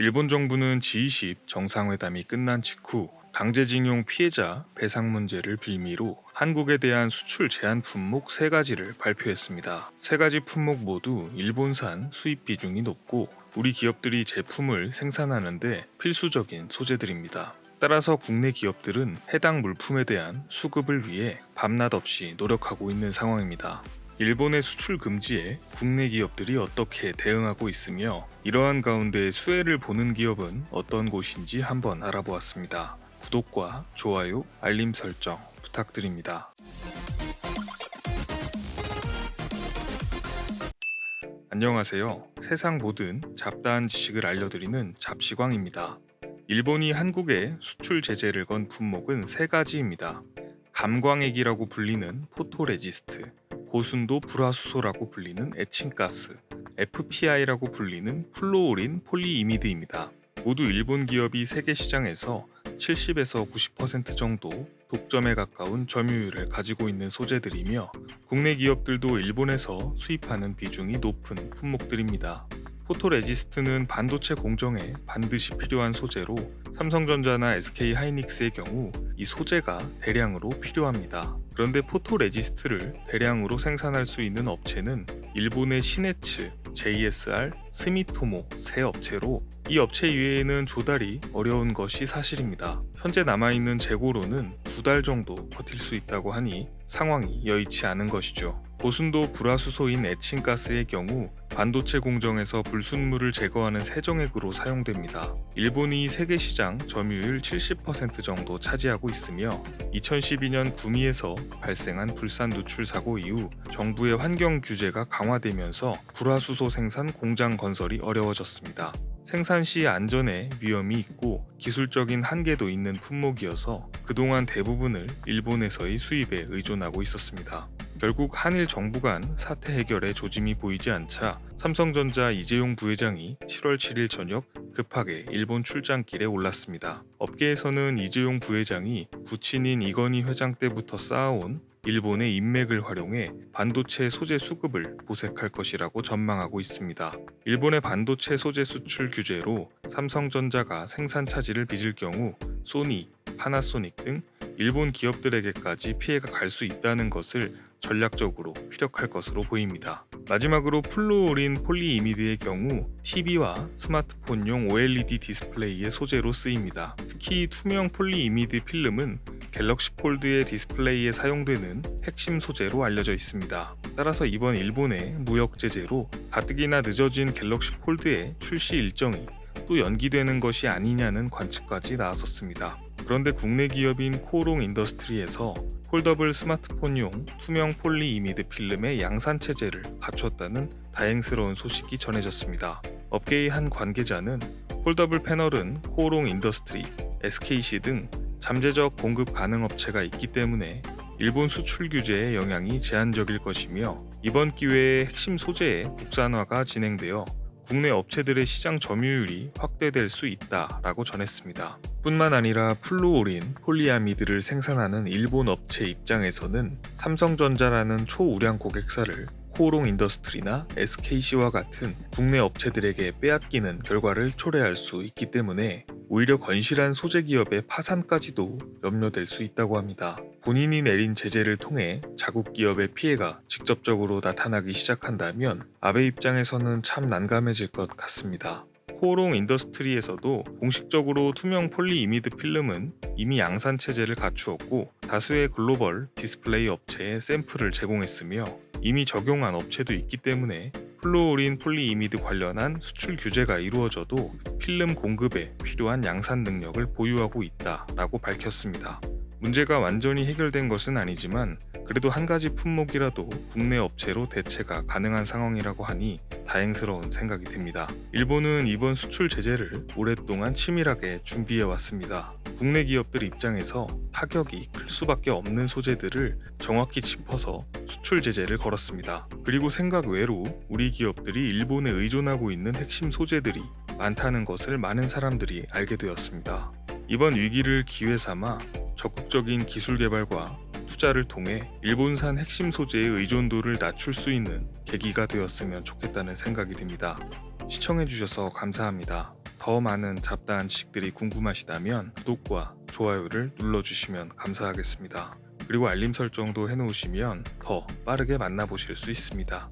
일본 정부는 G20 정상회담이 끝난 직후 강제징용 피해자 배상 문제를 빌미로 한국에 대한 수출 제한 품목 세 가지를 발표했습니다. 세 가지 품목 모두 일본산 수입 비중이 높고 우리 기업들이 제품을 생산하는데 필수적인 소재들입니다. 따라서 국내 기업들은 해당 물품에 대한 수급을 위해 밤낮 없이 노력하고 있는 상황입니다. 일본의 수출 금지에 국내 기업들이 어떻게 대응하고 있으며 이러한 가운데 수혜를 보는 기업은 어떤 곳인지 한번 알아보았습니다. 구독과 좋아요, 알림 설정 부탁드립니다. 안녕하세요. 세상 모든 잡다한 지식을 알려드리는 잡시광입니다. 일본이 한국에 수출 제재를 건 품목은 세 가지입니다. 감광액이라고 불리는 포토레지스트, 고순도 불화수소라고 불리는 에칭가스, FPI라고 불리는 플로오린 폴리이미드입니다. 모두 일본 기업이 세계 시장에서 70에서 90% 정도 독점에 가까운 점유율을 가지고 있는 소재들이며 국내 기업들도 일본에서 수입하는 비중이 높은 품목들입니다. 포토레지스트는 반도체 공정에 반드시 필요한 소재로 삼성전자나 SK 하이닉스의 경우 이 소재가 대량으로 필요합니다. 그런데 포토레지스트를 대량으로 생산할 수 있는 업체는 일본의 시네츠, JSR, 스미토모 세 업체로 이 업체 이외에는 조달이 어려운 것이 사실입니다. 현재 남아있는 재고로는 두 달 정도 버틸 수 있다고 하니 상황이 여의치 않은 것이죠. 고순도 불화수소인 에칭가스의 경우 반도체 공정에서 불순물을 제거하는 세정액으로 사용됩니다. 일본이 세계 시장 점유율 70% 정도 차지하고 있으며 2012년 구미에서 발생한 불산 누출 사고 이후 정부의 환경 규제가 강화되면서 불화수소 생산 공장 건설이 어려워졌습니다. 생산 시 안전에 위험이 있고 기술적인 한계도 있는 품목이어서 그동안 대부분을 일본에서의 수입에 의존하고 있었습니다. 결국 한일 정부 간 사태 해결에 조짐이 보이지 않자 삼성전자 이재용 부회장이 7월 7일 저녁 급하게 일본 출장길에 올랐습니다. 업계에서는 이재용 부회장이 부친인 이건희 회장 때부터 쌓아온 일본의 인맥을 활용해 반도체 소재 수급을 보색할 것이라고 전망하고 있습니다. 일본의 반도체 소재 수출 규제로 삼성전자가 생산 차질을 빚을 경우 소니, 파나소닉 등 일본 기업들에게까지 피해가 갈 수 있다는 것을 전략적으로 피력할 것으로 보입니다. 마지막으로 플루오린 폴리이미드의 경우 TV와 스마트폰용 OLED 디스플레이의 소재로 쓰입니다. 특히 투명 폴리이미드 필름은 갤럭시 폴드의 디스플레이에 사용되는 핵심 소재로 알려져 있습니다. 따라서 이번 일본의 무역 제재로 가뜩이나 늦어진 갤럭시 폴드의 출시 일정이 또 연기되는 것이 아니냐는 관측까지 나왔었습니다. 그런데 국내 기업인 코오롱 인더스트리에서 폴더블 스마트폰용 투명 폴리 이미드 필름의 양산 체제를 갖췄다는 다행스러운 소식이 전해졌습니다. 업계의 한 관계자는 폴더블 패널은 코오롱 인더스트리, SKC 등 잠재적 공급 가능 업체가 있기 때문에 일본 수출 규제의 영향이 제한적일 것이며 이번 기회에 핵심 소재의 국산화가 진행되어 국내 업체들의 시장 점유율이 확대될 수 있다라고 전했습니다. 뿐만 아니라 플루오린, 폴리아미드를 생산하는 일본 업체 입장에서는 삼성전자라는 초우량 고객사를 코오롱 인더스트리나 SKC와 같은 국내 업체들에게 빼앗기는 결과를 초래할 수 있기 때문에 오히려 건실한 소재 기업의 파산까지도 염려될 수 있다고 합니다. 본인이 내린 제재를 통해 자국 기업의 피해가 직접적으로 나타나기 시작한다면 아베 입장에서는 참 난감해질 것 같습니다. 코오롱 인더스트리에서도 공식적으로 투명 폴리 이미드 필름은 이미 양산 체제를 갖추었고 다수의 글로벌 디스플레이 업체에 샘플을 제공했으며 이미 적용한 업체도 있기 때문에 플루오린 폴리이미드 관련한 수출 규제가 이루어져도 필름 공급에 필요한 양산 능력을 보유하고 있다라고 밝혔습니다. 문제가 완전히 해결된 것은 아니지만 그래도 한 가지 품목이라도 국내 업체로 대체가 가능한 상황이라고 하니 다행스러운 생각이 듭니다. 일본은 이번 수출 제재를 오랫동안 치밀하게 준비해 왔습니다. 국내 기업들 입장에서 타격이 클 수밖에 없는 소재들을 정확히 짚어서 수출 제재를 걸었습니다. 그리고 생각 외로 우리 기업들이 일본에 의존하고 있는 핵심 소재들이 많다는 것을 많은 사람들이 알게 되었습니다. 이번 위기를 기회 삼아 적극적인 기술 개발과 투자를 통해 일본산 핵심 소재의 의존도를 낮출 수 있는 계기가 되었으면 좋겠다는 생각이 듭니다. 시청해주셔서 감사합니다. 더 많은 잡다한 지식들이 궁금하시다면 구독과 좋아요를 눌러주시면 감사하겠습니다. 그리고 알림 설정도 해놓으시면 더 빠르게 만나보실 수 있습니다.